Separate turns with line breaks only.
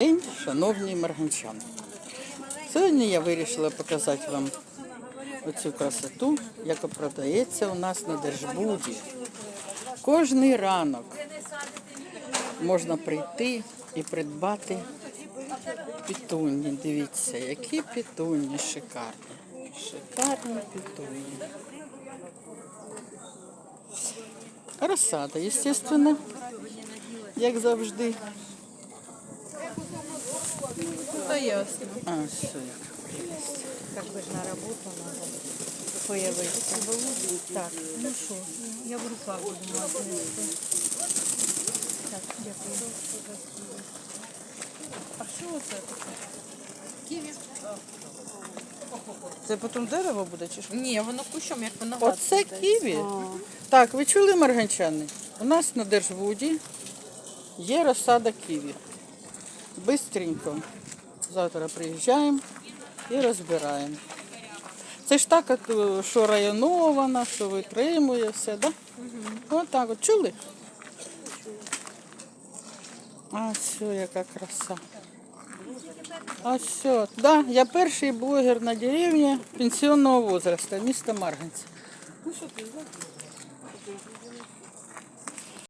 день, шановні марганчани. Сьогодні я вирішила показати вам оцю красоту, яка продається у нас на Держбуді. Кожний ранок можна прийти і придбати пітунні. Дивіться, які пітунні шикарні. Шикарні пітунні. Розсада, звісно, як завжди.
Ясно.
А, все.
Как бы ж на работу надо появиться. Так, ну що, я в руках буду мати. Так, дякую. А що це таке? Ківі.
Це потім дерево буде чи що?
Ні, воно кущом, як виноград.
Оце ківі. Так, ви чули, марганчани? У нас на Держвуді є розсада ківі. Бистренько. Завтра приїжджаємо і розбираємо. Це ж так, що районована, що витримує все, так? Да? Ось так от. Чули? А все, яка краса. А все, да, я перший блогер на деревні пенсіонного возрасту, міста Марганці. Ну